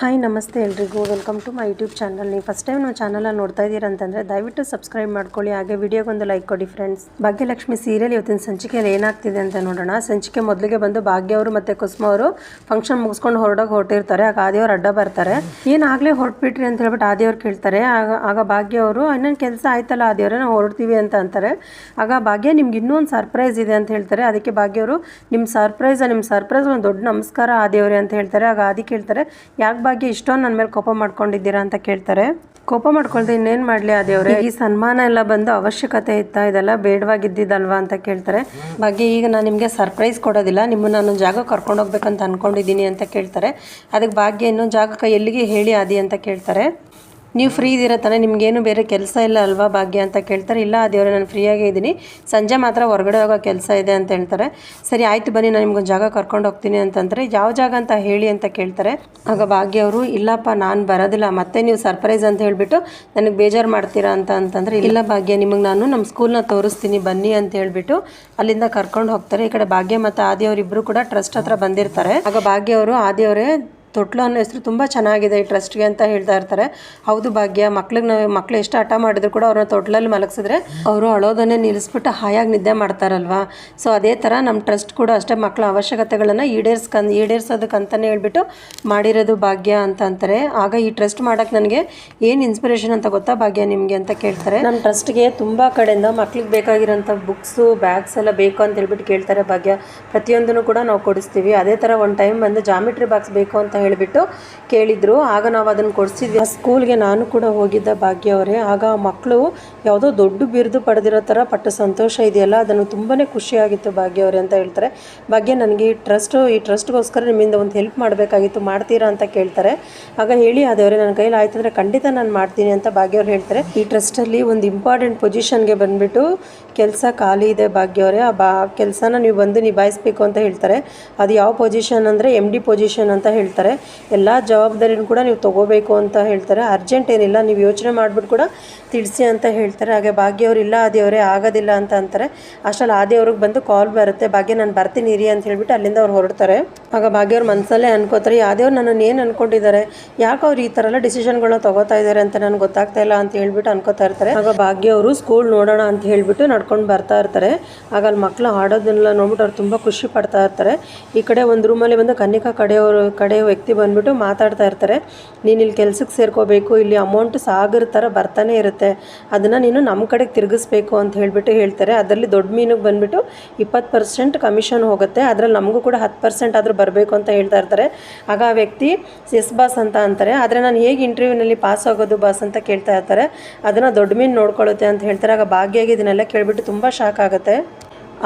Hi ನಮಸ್ತೆ ಎಲ್ರಿಗೂ. Welcome to my YouTube channel ನೀವು ಫಸ್ಟ್ ಟೈಮ್ ನಮ್ಮ ಚಾನಲಲ್ಲಿ ನೋಡ್ತಾ ಇದ್ದೀರಾ ಅಂತಂದರೆ ದಯವಿಟ್ಟು ಸಬ್ಸ್ಕ್ರೈಬ್ ಮಾಡ್ಕೊಳ್ಳಿ. ಹಾಗೆ ವಿಡಿಯೋಗೊಂದು ಲೈಕ್ ಕೊಡಿ ಫ್ರೆಂಡ್ಸ್ ಭಾಗ್ಯಲಕ್ಷ್ಮಿ ಸೀರಿಯಲ್ ಇವತ್ತಿನ ಸಂಚಿಕೆಯಲ್ಲಿ ಏನಾಗ್ತಿದೆ ಅಂತ ನೋಡೋಣ. ಸಂಚಿಕೆ ಮೊದಲಿಗೆ ಬಂದು ಭಾಗ್ಯ ಅವರು ಮತ್ತು ಕುಸುಮ ಅವರು ಫಂಕ್ಷನ್ ಮುಗಿಸ್ಕೊಂಡು ಹೊರಡೋಗಿ ಹೊರಟಿರ್ತಾರೆ. ಆಗ ಆದಿಯವ್ರು ಅಡ್ಡ ಬರ್ತಾರೆ. ಏನಾಗಲೇ ಹೊರಟ್ಬಿಟ್ರಿ ಅಂತ ಹೇಳ್ಬಿಟ್ಟು ಆದಿಯವ್ರು ಕೇಳ್ತಾರೆ. ಆಗ ಆಗ ಭಾಗ್ಯ ಅವರು, ಇನ್ನೊಂದು ಕೆಲಸ ಆಯ್ತಲ್ಲ ಆದಿಯವ್ರೆ ನಾವು ಹೊರಡ್ತೀವಿ ಅಂತ ಅಂತಾರೆ. ಆಗ ಭಾಗ್ಯ, ನಿಮ್ಗೆ ಇನ್ನೂ ಒಂದು ಸರ್ಪ್ರೈಸ್ ಇದೆ ಅಂತ ಹೇಳ್ತಾರೆ. ಅದಕ್ಕೆ ಭಾಗ್ಯ ಅವರು ನಿಮ್ಮ ಸರ್ಪ್ರೈಸ್ ನಿಮ್ಮ ಸರ್ಪ್ರೈಸ್ ಒಂದು ದೊಡ್ಡ ನಮಸ್ಕಾರ ಆದಿಯವರೇ ಅಂತ ಹೇಳ್ತಾರೆ. ಆಗ ಆದಿ ಕೇಳ್ತಾರೆ, ಯಾಕೆ ಭಾಗ್ಯ ಇಷ್ಟೊಂದು ನನ್ನ ಮೇಲೆ ಕೋಪ ಮಾಡ್ಕೊಂಡಿದ್ದೀರಾ ಅಂತ ಕೇಳ್ತಾರೆ. ಕೋಪ ಮಾಡ್ಕೊಳ್ದೆ ಇನ್ನೇನು ಮಾಡಲಿ ಆ ದೇವ್ರೆ? ಈ ಸನ್ಮಾನ ಎಲ್ಲ ಬಂದು ಅವಶ್ಯಕತೆ ಇತ್ತಾ? ಇದೆಲ್ಲ ಬೇಡವಾಗಿದ್ದಿದ್ದಲ್ವಾ ಅಂತ ಕೇಳ್ತಾರೆ. ಬಗ್ಗೆ ಈಗ ನಾನು ನಿಮಗೆ ಸರ್ಪ್ರೈಸ್ ಕೊಡೋದಿಲ್ಲ. ನಿಮ್ಮನ್ನು ನಾನು ಜಾಗ ಕರ್ಕೊಂಡು ಹೋಗ್ಬೇಕಂತ ಅನ್ಕೊಂಡಿದ್ದೀನಿ ಅಂತ ಕೇಳ್ತಾರೆ. ಅದಕ್ಕೆ ಭಾಗ್ಯ ಇನ್ನೂ ಜಾಗಕ್ಕೆ ಎಲ್ಲಿಗೆ ಹೇಳಿ ಆದಿ ಅಂತ ಕೇಳ್ತಾರೆ. ನೀವು ಫ್ರೀ ಇದ್ದೀರ ತಾನೇ? ನಿಮಗೇನು ಬೇರೆ ಕೆಲಸ ಇಲ್ಲ ಅಲ್ವಾ ಭಾಗ್ಯ ಅಂತ ಕೇಳ್ತಾರೆ. ಇಲ್ಲ ದೇವರೇ, ನಾನು ಫ್ರೀಯಾಗೇ ಇದ್ದೀನಿ. ಸಂಜೆ ಮಾತ್ರ ಹೊರಗಡೆ ಹೋಗೋ ಕೆಲಸ ಇದೆ ಅಂತ ಹೇಳ್ತಾರೆ. ಸರಿ, ಆಯಿತು ಬನ್ನಿ, ನಾನು ನಿಮ್ಗೊಂದು ಜಾಗ ಕರ್ಕೊಂಡು ಹೋಗ್ತೀನಿ ಅಂತಂದರೆ ಯಾವ ಜಾಗ ಅಂತ ಹೇಳಿ ಅಂತ ಕೇಳ್ತಾರೆ. ಆಗ ಭಾಗ್ಯ ಅವರು, ಇಲ್ಲಪ್ಪ, ನಾನು ಬರೋದಿಲ್ಲ. ಮತ್ತೆ ನೀವು ಸರ್ಪ್ರೈಸ್ ಅಂತ ಹೇಳಿಬಿಟ್ಟು ನನಗೆ ಬೇಜಾರು ಮಾಡ್ತೀರಾ ಅಂತ ಅಂತಂದರೆ, ಇಲ್ಲ ಭಾಗ್ಯ, ನಿಮಗೆ ನಾನು ನಮ್ಮ ಸ್ಕೂಲ್ನ ತೋರಿಸ್ತೀನಿ, ಬನ್ನಿ ಅಂತ ಹೇಳಿಬಿಟ್ಟು ಅಲ್ಲಿಂದ ಕರ್ಕೊಂಡು ಹೋಗ್ತಾರೆ. ಈ ಕಡೆ ಭಾಗ್ಯ ಮತ್ತು ಆದಿಯವರಿಬ್ಬರು ಕೂಡ ಟ್ರಸ್ಟ್ ಹತ್ರ ಬಂದಿರ್ತಾರೆ. ಆಗ ಭಾಗ್ಯ ಅವರು, ಆದಿಯವರೇ ತೊಟ್ಲು ಅನ್ನೋ ಹೆಸರು ತುಂಬ ಚೆನ್ನಾಗಿದೆ ಈ ಟ್ರಸ್ಟ್ಗೆ ಅಂತ ಹೇಳ್ತಾ ಇರ್ತಾರೆ. ಹೌದು ಭಾಗ್ಯ, ಮಕ್ಳಿಗೆ ನಾವು ಮಕ್ಳು ಎಷ್ಟು ಹಠ ಮಾಡಿದ್ರು ಕೂಡ ಅವ್ರನ್ನ ತೊಟ್ಲಲ್ಲಿ ಮಲಗಿಸಿದ್ರೆ ಅವರು ಅಳೋದನ್ನೇ ನಿಲ್ಲಿಸ್ಬಿಟ್ಟು ಹಾಯಾಗಿ ನಿದ್ದೆ ಮಾಡ್ತಾರಲ್ವಾ? ಸೊ ಅದೇ ಥರ ನಮ್ಮ ಟ್ರಸ್ಟ್ ಕೂಡ ಅಷ್ಟೇ ಮಕ್ಕಳ ಅವಶ್ಯಕತೆಗಳನ್ನು ಈಡೇರ್ಸ್ಕಂದು ಈಡೇರ್ಸೋದಕ್ಕಂತಲೇ ಹೇಳ್ಬಿಟ್ಟು ಮಾಡಿರೋದು ಭಾಗ್ಯ ಅಂತ ಅಂತಾರೆ. ಆಗ ಈ ಟ್ರಸ್ಟ್ ಮಾಡೋಕ್ಕೆ ನನಗೆ ಏನು ಇನ್ಸ್ಪಿರೇಷನ್ ಅಂತ ಗೊತ್ತಾ ಭಾಗ್ಯ ನಿಮಗೆ ಅಂತ ಕೇಳ್ತಾರೆ? ನಮ್ಮ ಟ್ರಸ್ಟ್ಗೆ ತುಂಬ ಕಡೆಯಿಂದ ಮಕ್ಳಿಗೆ ಬೇಕಾಗಿರೋಂಥ ಬುಕ್ಸು, ಬ್ಯಾಗ್ಸ್ ಎಲ್ಲ ಬೇಕು ಅಂತ ಹೇಳ್ಬಿಟ್ಟು ಕೇಳ್ತಾರೆ ಭಾಗ್ಯ. ಪ್ರತಿಯೊಂದನ್ನು ಕೂಡ ನಾವು ಕೊಡಿಸ್ತೀವಿ. ಅದೇ ಥರ ಒಂದು ಟೈಮ್ ಬಂದು ಜಾಮಿಟ್ರಿ ಬಾಕ್ಸ್ ಬೇಕು ಅಂತ ಹೇಳಿಬಿಟ್ಟು ಕೇಳಿದ್ರು. ಆಗ ನಾವು ಅದನ್ನು ಕೊಡಿಸಿದ್ವಿ. ಸ್ಕೂಲ್ಗೆ ನಾನು ಕೂಡ ಹೋಗಿದ್ದ ಭಾಗ್ಯ ಅವರೇ. ಆಗ ಮಕ್ಕಳು ಯಾವುದೋ ದೊಡ್ಡ ಬಿರುದು ಪಡೆದಿರೋ ಥರ ಪಟ್ಟ ಸಂತೋಷ ಇದೆಯಲ್ಲ, ಅದನ್ನು ತುಂಬಾ ಖುಷಿಯಾಗಿತ್ತು ಭಾಗ್ಯ ಅವರೇ ಅಂತ ಹೇಳ್ತಾರೆ. ಭಾಗ್ಯ, ನನಗೆ ಈ ಟ್ರಸ್ಟು ಈ ಟ್ರಸ್ಟ್ಗೋಸ್ಕರ ನಿಮ್ಮಿಂದ ಒಂದು ಹೆಲ್ಪ್ ಮಾಡಬೇಕಾಗಿತ್ತು, ಮಾಡ್ತೀರಾ ಅಂತ ಕೇಳ್ತಾರೆ. ಆಗ ಹೇಳಿ ಆದವರೇ ನನ್ನ ಕೈಲಿ ಆಯ್ತು ಅಂದರೆ ಖಂಡಿತ ನಾನು ಮಾಡ್ತೀನಿ ಅಂತ ಭಾಗ್ಯ ಅವ್ರು ಹೇಳ್ತಾರೆ. ಈ ಟ್ರಸ್ಟಲ್ಲಿ ಒಂದು ಇಂಪಾರ್ಟೆಂಟ್ ಪೊಸಿಷನ್ಗೆ ಬಂದುಬಿಟ್ಟು ಕೆಲಸ ಖಾಲಿ ಇದೆ ಭಾಗ್ಯವರೇ ಆ ಬಾ, ಕೆಲಸನ ನೀವು ಬಂದು ನಿಭಾಯಿಸ್ಬೇಕು ಅಂತ ಹೇಳ್ತಾರೆ. ಅದು ಯಾವ ಪೊಸಿಷನ್ ಅಂದರೆ ಎಂ ಡಿ ಪೊಸಿಷನ್ ಅಂತ ಹೇಳ್ತಾರೆ. ಎಲ್ಲ ಜವಾಬ್ದಾರಿನೂ ಕೂಡ ನೀವು ತೊಗೋಬೇಕು ಅಂತ ಹೇಳ್ತಾರೆ. ಅರ್ಜೆಂಟ್ ಏನಿಲ್ಲ, ನೀವು ಯೋಚನೆ ಮಾಡಿಬಿಟ್ಟು ಕೂಡ ತಿಳಿಸಿ ಅಂತ ಹೇಳ್ತಾರೆ. ಹಾಗೆ ಭಾಗ್ಯವ್ರು ಇಲ್ಲ ಆದಿಯವರೇ ಆಗೋದಿಲ್ಲ ಅಂತ ಅಂತಾರೆ. ಅಷ್ಟರಲ್ಲಿ ಆದಿಯವ್ರಿಗೆ ಬಂದು ಕಾಲ್ ಬರುತ್ತೆ. ಭಾಗ್ಯ ನಾನು ಬರ್ತೀನಿ, ಇರಿ ಅಂತ ಹೇಳಿಬಿಟ್ಟು ಅಲ್ಲಿಂದ ಅವ್ರು ಹೊರಡ್ತಾರೆ. ಆಗ ಭಾಗ್ಯವ್ರ ಮನಸ್ಸಲ್ಲೇ ಅನ್ಕೋತಾರೆ ಯಾವ್ದೇವ್ರು ನನ್ನನ್ನು ಏನು ಅನ್ಕೊಂಡಿದ್ದಾರೆ? ಯಾಕೆ ಅವ್ರು ಈ ಥರ ಎಲ್ಲ ಡಿಸಿಷನ್ಗಳನ್ನ ತಗೋತಾ ಇದ್ದಾರೆ ಅಂತ ನನಗೆ ಗೊತ್ತಾಗ್ತಾ ಇಲ್ಲ ಅಂತ ಹೇಳ್ಬಿಟ್ಟು ಅನ್ಕೋತಾ ಇರ್ತಾರೆ. ಆಗ ಭಾಗ್ಯವರು ಸ್ಕೂಲ್ ನೋಡೋಣ ಅಂತ ಹೇಳ್ಬಿಟ್ಟು ನಡ್ಕೊಂಡು ಬರ್ತಾ ಇರ್ತಾರೆ. ಆಗ ಅಲ್ಲಿ ಮಕ್ಕಳು ಆಡೋದನ್ನೆಲ್ಲ ನೋಡ್ಬಿಟ್ಟು ಅವ್ರು ತುಂಬ ಖುಷಿ ಪಡ್ತಾ ಇರ್ತಾರೆ. ಈ ಕಡೆ ಒಂದು ರೂಮಲ್ಲಿ ಬಂದು ಕನ್ನಿಕಾ ಕಡೆಯವರು ಕಡೆ ವ್ಯಕ್ತಿ ಬಂದ್ಬಿಟ್ಟು ಮಾತಾಡ್ತಾ ಇರ್ತಾರೆ, ನೀನು ಇಲ್ಲಿ ಕೆಲ್ಸಕ್ಕೆ ಸೇರ್ಕೋಬೇಕು, ಇಲ್ಲಿ ಅಮೌಂಟ್ ಸಾಗರ ಥರ ಬರ್ತಾನೆ ಇರುತ್ತೆ ಅದನ್ನು ನೀನು ನಮ್ಮ ಕಡೆಗೆ ತಿರುಗಿಸ್ಬೇಕು ಅಂತ ಹೇಳಿಬಿಟ್ಟು ಹೇಳ್ತಾರೆ. ಅದರಲ್ಲಿ ದೊಡ್ಡ ಮೀನಿಗೆ ಬಂದುಬಿಟ್ಟು ಇಪ್ಪತ್ತು ಪರ್ಸೆಂಟ್ ಕಮಿಷನ್ ಹೋಗುತ್ತೆ, ಅದರಲ್ಲಿ ನಮಗೂ ಕೂಡ ಹತ್ತು ಪರ್ಸೆಂಟ್ ಆದರೂ ಬರಬೇಕು ಅಂತ ಹೇಳ್ತಾ ಇರ್ತಾರೆ. ಆಗ ಆ ವ್ಯಕ್ತಿ, ಎಸ್ ಬಾಸ್ ಅಂತ ಅಂತಾರೆ, ಆದರೆ ನಾನು ಹೇಗೆ ಇಂಟರ್ವ್ಯೂನಲ್ಲಿ ಪಾಸ್ ಆಗೋದು ಬಾಸ್ ಅಂತ ಕೇಳ್ತಾ ಇರ್ತಾರೆ, ಅದನ್ನು ದೊಡ್ಡ ಮೀನು ನೋಡ್ಕೊಳ್ಳುತ್ತೆ ಅಂತ ಹೇಳ್ತಾರೆ. ಆಗ ಭಾಗ್ಯಾಗಿ ಇದನ್ನೆಲ್ಲ ಕೇಳಿಬಿಟ್ಟು ತುಂಬ ಶಾಕ್ ಆಗುತ್ತೆ.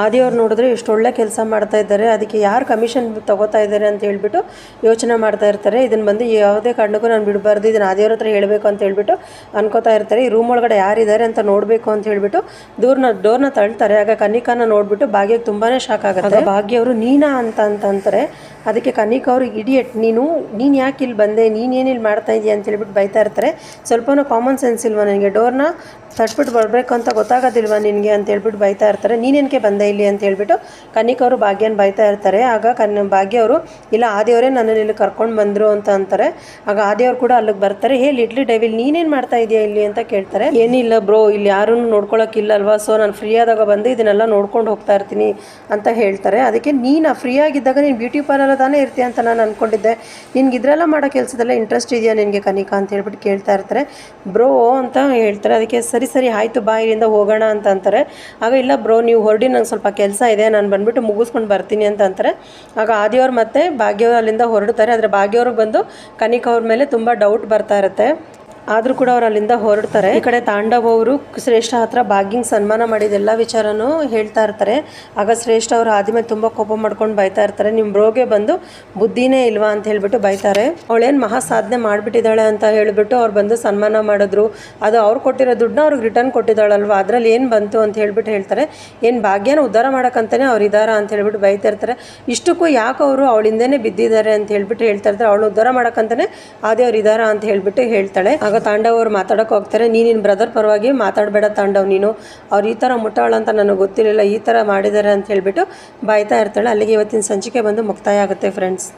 ಆದಿಯವ್ರು ನೋಡಿದ್ರೆ ಎಷ್ಟು ಒಳ್ಳೆ ಕೆಲಸ ಮಾಡ್ತಾ ಇದ್ದಾರೆ ಅದಕ್ಕೆ ಯಾರು ಕಮಿಷನ್ ತಗೋತಾ ಇದ್ದಾರೆ ಅಂತ ಹೇಳ್ಬಿಟ್ಟು ಯೋಚನೆ ಮಾಡ್ತಾ ಇರ್ತಾರೆ. ಇದನ್ನು ಬಂದು ಯಾವುದೇ ಕಾರಣಕ್ಕೂ ನಾನು ಬಿಡಬಾರ್ದು ಇದನ್ನು ಆದಿಯವ್ರ ಹತ್ರ ಹೇಳಬೇಕು ಅಂತ ಹೇಳ್ಬಿಟ್ಟು ಅನ್ಕೋತಾ ಇರ್ತಾರೆ. ಈ ರೂಮ್ ಒಳಗಡೆ ಯಾರಿದ್ದಾರೆ ಅಂತ ನೋಡಬೇಕು ಅಂತ ಹೇಳ್ಬಿಟ್ಟು ದೂರ್ನ ಡೋರ್ನ ತಳ್ತಾರೆ. ಆಗ ಕನಿಕಾನ ನೋಡಿಬಿಟ್ಟು ಭಾಗ್ಯಕ್ಕೆ ತುಂಬಾ ಶಾಕ್ ಆಗುತ್ತೆ. ಭಾಗ್ಯವರು ನೀನಾ ಅಂತ ಅಂತ ಅಂತಾರೆ. ಅದಕ್ಕೆ ಕನಿಕ ಅವರು ಇಡಿಯಟ್ ನೀನು ನೀನು ಯಾಕೆ ಇಲ್ಲಿ ಬಂದೆ? ನೀನೇನು ಇಲ್ಲಿ ಮಾಡ್ತಾ ಇದೀಯ? ಅಂತ ಹೇಳ್ಬಿಟ್ಟು ಬೈತಾ ಇರ್ತಾರೆ. ಸ್ವಲ್ಪನೂ ಕಾಮನ್ ಸೆನ್ಸ್ ಇಲ್ವಾ ನನಗೆ? ಡೋರ್ನ ತಟ್ಬಿಟ್ಟು ಬರಬೇಕು ಅಂತ ಗೊತ್ತಾಗೋದಿಲ್ವಾ ನಿನಗೆ ಅಂತ ಹೇಳ್ಬಿಟ್ಟು ಬೈತಾ ಇರ್ತಾರೆ. ನೀನೇನಕ್ಕೆ ಬಂದೆ ಇಲ್ಲಿ ಅಂತ ಹೇಳ್ಬಿಟ್ಟು ಕನಿಕಾ ಅವರು ಭಾಗ್ಯನ ಬೈತಾ ಇರ್ತಾರೆ. ಆಗ ಕನ್ ಭಾಗ್ಯ ಅವರು, ಇಲ್ಲ, ಆದಿಯವರೇ ನನ್ನನ್ನು ಇಲ್ಲಿ ಕರ್ಕೊಂಡು ಬಂದರು ಅಂತ ಅಂತಾರೆ. ಆಗ ಆದಿಯವರು ಕೂಡ ಅಲ್ಲಿಗೆ ಬರ್ತಾರೆ. ಹೇ, ಲಿಟ್ಲಿ ಡೈವಿಲ್, ನೀನೇನು ಮಾಡ್ತಾ ಇದೆಯಾ ಇಲ್ಲಿ? ಅಂತ ಕೇಳ್ತಾರೆ. ಏನಿಲ್ಲ ಬ್ರೋ, ಇಲ್ಲಿ ಯಾರೂ ನೋಡ್ಕೊಳಕ್ಕಿಲ್ಲ ಅಲ್ವಾ ಸೊ, ನಾನು ಫ್ರೀ ಆದಾಗ ಬಂದು ಇದನ್ನೆಲ್ಲ ನೋಡ್ಕೊಂಡು ಹೋಗ್ತಾ ಇರ್ತೀನಿ ಅಂತ ಹೇಳ್ತಾರೆ. ಅದಕ್ಕೆ, ನೀನು ಫ್ರೀ ಆಗಿದ್ದಾಗ ನೀನು ಬ್ಯೂಟಿ ಪಾರ್ಲರ್ ತಾನೇ ಇರ್ತೀಯ ಅಂತ ನಾನು ಅಂದ್ಕೊಂಡಿದ್ದೆ ನಿನ್ಗೆ ಇದರೆಲ್ಲ ಮಾಡೋ ಕೆಲಸದಲ್ಲ ಇಂಟ್ರೆಸ್ಟ್ ಇದೆಯಾ ನಿನಗೆ ಕನಿಕಾ? ಅಂತ ಹೇಳ್ಬಿಟ್ಟು ಕೇಳ್ತಾ ಇರ್ತಾರೆ. ಬ್ರೋ ಅಂತ ಹೇಳ್ತಾರೆ. ಅದಕ್ಕೆ, ಸರಿ ಸರಿ ಆಯಿತು, ಬಾ, ಇಲ್ಲಿಂದ ಹೋಗೋಣ ಅಂತ ಅಂತಾರೆ. ಆಗ, ಇಲ್ಲ ಬ್ರೋ, ನೀವು ಹೊರಡಿ, ನಂಗೆ ಸ್ವಲ್ಪ ಕೆಲಸ ಇದೆ, ನಾನು ಬಂದ್ಬಿಟ್ಟು ಮುಗಿಸ್ಕೊಂಡು ಬರ್ತೀನಿ ಅಂತ ಅಂತಾರೆ. ಆಗ ಆದಿಯವ್ರು ಮತ್ತು ಭಾಗ್ಯವ್ರು ಅಲ್ಲಿಂದ ಹೊರಡ್ತಾರೆ. ಆದರೆ ಭಾಗ್ಯವ್ರಿಗೆ ಬಂದು ಕನಿಕ ಅವ್ರ ಮೇಲೆ ತುಂಬ ಡೌಟ್ ಬರ್ತಾ ಇರುತ್ತೆ. ಆದರೂ ಕೂಡ ಅವ್ರು ಅಲ್ಲಿಂದ ಹೊರಡ್ತಾರೆ. ಈ ಕಡೆ ತಾಂಡವ್ ಅವರು ಶ್ರೇಷ್ಠ ಹತ್ರ ಬಾಗಿಂಗ್ ಸನ್ಮಾನ ಮಾಡಿದ ಎಲ್ಲ ವಿಚಾರನೂ ಹೇಳ್ತಾ ಇರ್ತಾರೆ. ಆಗ ಶ್ರೇಷ್ಠ ಅವರು ಆದ್ಮೇಲೆ ತುಂಬ ಕೋಪ ಮಾಡ್ಕೊಂಡು ಬೈತಾ ಇರ್ತಾರೆ. ನಿಮ್ಮ ಬ್ರೋಗೆ ಬಂದು ಬುದ್ಧಿನೇ ಇಲ್ವಾ ಅಂತ ಹೇಳ್ಬಿಟ್ಟು ಬೈತಾರೆ. ಅವಳೇನು ಮಹಾ ಸಾಧನೆ ಮಾಡಿಬಿಟ್ಟಿದ್ದಾಳೆ ಅಂತ ಹೇಳಿಬಿಟ್ಟು ಅವ್ರು ಬಂದು ಸನ್ಮಾನ ಮಾಡಿದ್ರು. ಅದು ಅವ್ರು ಕೊಟ್ಟಿರೋ ದುಡ್ಡನ್ನ ಅವ್ರಿಗೆ ರಿಟರ್ನ್ ಕೊಟ್ಟಿದ್ದಾಳಲ್ವ? ಅದರಲ್ಲಿ ಏನು ಬಂತು ಅಂತ ಹೇಳ್ಬಿಟ್ಟು ಹೇಳ್ತಾರೆ. ಏನು ಭಾಗ್ಯನ ಉದ್ಧಾರ ಮಾಡೋಕ್ಕಂತಲೇ ಅವ್ರು ಇದ್ದಾರಾ ಅಂತ ಹೇಳ್ಬಿಟ್ಟು ಬೈತಾ ಇರ್ತಾರೆ. ಇಷ್ಟಕ್ಕೂ ಯಾಕೆ ಅವರು ಅವಳಿಂದನೇ ಬಿದ್ದಿದ್ದಾರೆ ಅಂತ ಹೇಳ್ಬಿಟ್ಟು ಹೇಳ್ತಾ ಇರ್ತಾರೆ. ಅವಳು ಉದ್ಧಾರ ಮಾಡೋಕ್ಕಂತಲೇ ಅದೇ ಅವ್ರು ಇದ್ದಾರಾ ಅಂತ ಹೇಳ್ಬಿಟ್ಟು ಹೇಳ್ತಾಳೆ. ಆಗ ತಾಂಡವ್ ಅವ್ರು ಮಾತಾಡೋಕೆ ಹೋಗ್ತಾರೆ. ನೀನು ನಿನ್ನ ಬ್ರದರ್ ಪರವಾಗಿ ಮಾತಾಡಬೇಡ ತಾಂಡವ್ ನೀನು. ಅವ್ರು ಈ ಥರ ಮುಟ್ಟಾಳ ಅಂತ ನನಗೆ ಗೊತ್ತಿರಲಿಲ್ಲ. ಈ ಥರ ಮಾಡಿದ್ದಾರೆ ಅಂತ ಹೇಳ್ಬಿಟ್ಟು ಬಾಯ್ತಾ ಇರ್ತಾಳೆ. ಅಲ್ಲಿಗೆ ಇವತ್ತಿನ ಸಂಚಿಕೆ ಬಂದು ಮುಕ್ತಾಯ ಆಗುತ್ತೆ ಫ್ರೆಂಡ್ಸ್